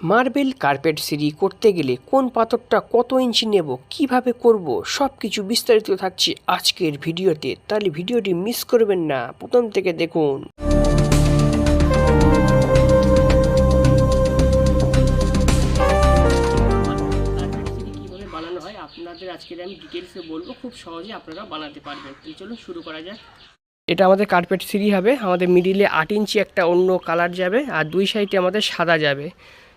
Marble carpet সিঁড়ি করতে গেলে কোন পাথরটা কত ইঞ্চি নেব, কীভাবে করব সব কিছু বিস্তারিত থাকছে আজকের ভিডিওতে। তাহলে ভিডিওটি মিস করবেন না, প্রথম থেকে দেখুন। বানানো হয় আপনাদের আজকের আমি ডিটেলসে বলব খুব সহজে আপনারা বানাতে পারবেন শুরু করা এটা আমাদের কার্পেট সিঁড়ি হবে, আমাদের মিডিলে আট ইঞ্চি একটা অন্য কালার যাবে, আর দুই সাইডে আমাদের সাদা যাবে।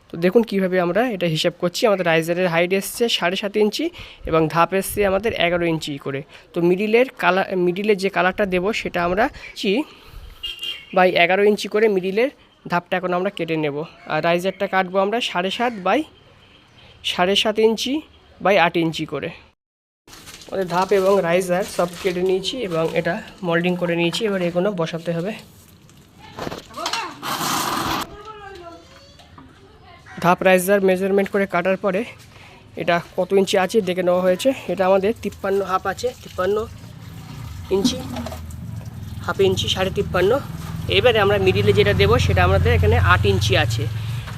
তো দেখুন কীভাবে আমরা এটা হিসাব করছি। আমাদের রাইজারের হাইট এসছে সাড়ে সাত ইঞ্চি এবং ধাপ এসছে আমাদের এগারো ইঞ্চি করে। তো মিডিলের কালার মিডিলের যে কালারটা দেব সেটা আমরা চি বাই এগারো ইঞ্চি করে মিডিলের ধাপটা এখন আমরা কেটে নেব। আর রাইজারটা কাটবো আমরা সাড়ে সাত বাই সাড়ে সাত ইঞ্চি বাই আট ইঞ্চি করে। আমাদের ধাপ এবং রাইজার সব কেটে নিয়েছি এবং এটা মোল্ডিং করে নিয়েছি। এবার এগুলো বসাতে হবে। ধাপ রাইজার মেজারমেন্ট করে কাটার পরে এটা কত ইঞ্চি আছে দেখে নেওয়া হয়েছে। এটা আমাদের তিপ্পান্ন হাফ আছে, তিপ্পান্ন ইঞ্চি হাফ ইঞ্চি সাড়ে তিপ্পান্ন। এবারে আমরা মিডিলে যেটা দেবো সেটা আমাদের এখানে আট ইঞ্চি আছে।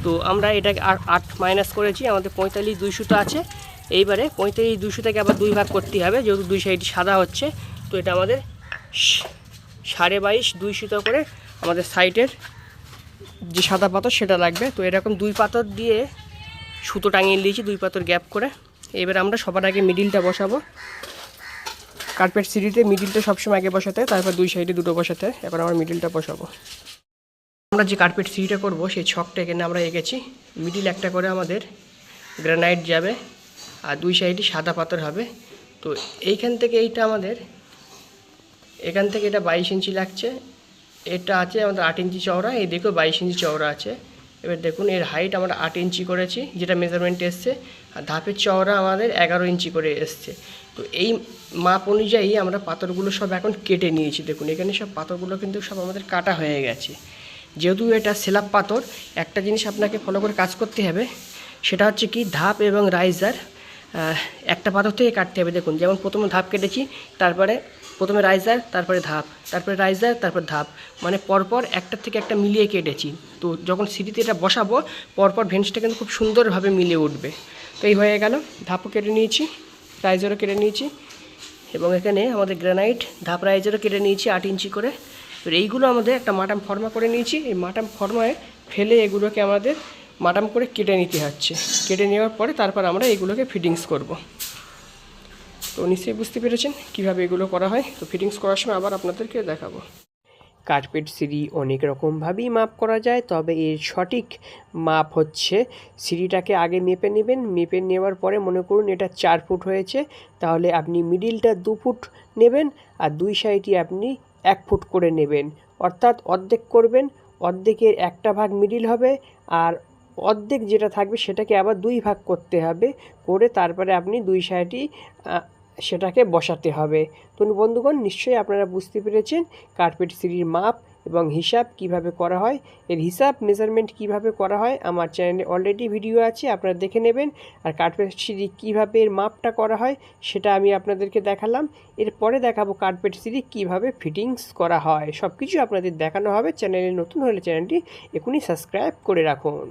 তো আমরা এটাকে আট- মাইনাস করেছি, আমাদের পঁয়তাল্লিশ দুই সুতো আছে। এইবারে পঁয়তাল্লিশ দুই সুতোকে আবার দুই ভাগ করতে হবে, যেহেতু দুই সাইড সাদা হচ্ছে। তো এটা আমাদের সাড়ে বাইশ দুই সুতো করে আমাদের সাইডের যে সাদা পাথর সেটা লাগবে। তো এরকম দুই পাথর দিয়ে সুতো টাঙিয়ে দিয়েছি, দুই পাথর গ্যাপ করে। এবার আমরা সবার আগে মিডিলটা বসাবো। কার্পেট সিঁড়িতে মিডিলটা সবসময় আগে বসাতে তারপর দুই সাইডে দুটো বসাতে এবার আমরা মিডিলটা বসাবো। আমরা যে কার্পেট সিঁড়িটা করব, সেই ছকটা এখানে আমরা এঁকেছি। মিডিল একটা করে আমাদের গ্রানাইট যাবে, আর দুই সাইডে সাদা পাথর হবে। তো এইখান থেকে এইটা আমাদের, এখান থেকে এটা বাইশ ইঞ্চি লাগছে। এটা আছে আমাদের আট ইঞ্চি চওড়া, এই দেখো বাইশ ইঞ্চি চওড়া আছে। এবার দেখুন, এর হাইট আমরা আট ইঞ্চি করেছি, যেটা মেজারমেন্ট এসছে। আর ধাপের চওড়া আমাদের এগারো ইঞ্চি করে এসছে। তো এই মাপ অনুযায়ী আমরা পাথরগুলো সব এখন কেটে নিয়েছি। দেখুন, এখানে সব পাথরগুলো কিন্তু সব আমাদের কাটা হয়ে গেছে। যেহেতু এটা সেলাপ পাথর, একটা জিনিস আপনাকে ফলো করে কাজ করতে হবে, সেটা হচ্ছে কি ধাপ এবং রাইজার একটা পাথর থেকে কাটতে হবে। দেখুন, যেমন প্রথমে ধাপ কেটেছি, তারপরে প্রথমে রাইজার তারপরে ধাপ, তারপরে রাইজার তারপর ধাপ। মানে পরপর একটা থেকে একটা মিলিয়ে কেটেছি। তো যখন সিঁড়িতে এটা বসাবো, পরপর ভেন্সটা কিন্তু খুব সুন্দরভাবে মিলে উঠবে। তো এই হয়ে গেল, ধাপও কেটে নিয়েছি রাইজারও কেটে নিয়েছি এবং এখানে আমাদের গ্রানাইট ধাপ রাইজারও কেটে নিয়েছি আট ইঞ্চি করে। এইগুলো আমাদের একটা মাটাম ফর্মা করে নিয়েছি। এই মাটাম ফর্মায় ফেলে এগুলোকে আমাদের মাটাম করে কেটে নিতে হচ্ছে কেটে নেওয়ার পরে তারপর আমরা এগুলোকে ফিটিংস করব। তো নিশ্চয়ই বুঝতে পেরেছেন কীভাবে এগুলো করা হয়। তো ফিটিংস করার সময় আবার আপনাদেরকে দেখাবো। কার্পেট সিঁড়ি অনেক রকমভাবেই মাপ করা যায়, তবে এর সঠিক মাপ হচ্ছে সিঁড়িটাকে আগে মেপে নেবেন। মেপে নেওয়ার পরে মনে করুন এটা চার ফুট হয়েছে, তাহলে আপনি মিডিলটা দু ফুট নেবেন আর দুই সাইডই আপনি এক ফুট করে নেবেন। অর্থাৎ অর্ধেক করবেন, অর্ধেকের একটা ভাগ মিডিল হবে আর অর্ধেক যেটা থাকবে সেটাকে আবার দুই ভাগ করতে হবে, করে তারপরে আপনি দুই সাইডই সেটাকে বসাতে হবে। তো বন্ধুগণ, নিশ্চয়ই আপনারা বুঝতে পেরেছেন কার্পেট সিঁড়ির মাপ এবং হিসাব কীভাবে করা হয়। এর হিসাব মেজারমেন্ট কীভাবে করা হয়, আমার চ্যানেলে অলরেডি ভিডিও আছে, আপনারা দেখে নেবেন। আর কার্পেট সিঁড়ি কীভাবে এর মাপটা করা হয়, সেটা আমি আপনাদেরকে দেখালাম। এরপরে দেখাবো কার্পেট সিঁড়ি কীভাবে ফিটিংস করা হয়। সব কিছু আপনাদের দেখানো হবে। চ্যানেলে নতুন হলে চ্যানেলটি এখনই সাবস্ক্রাইব করে রাখুন।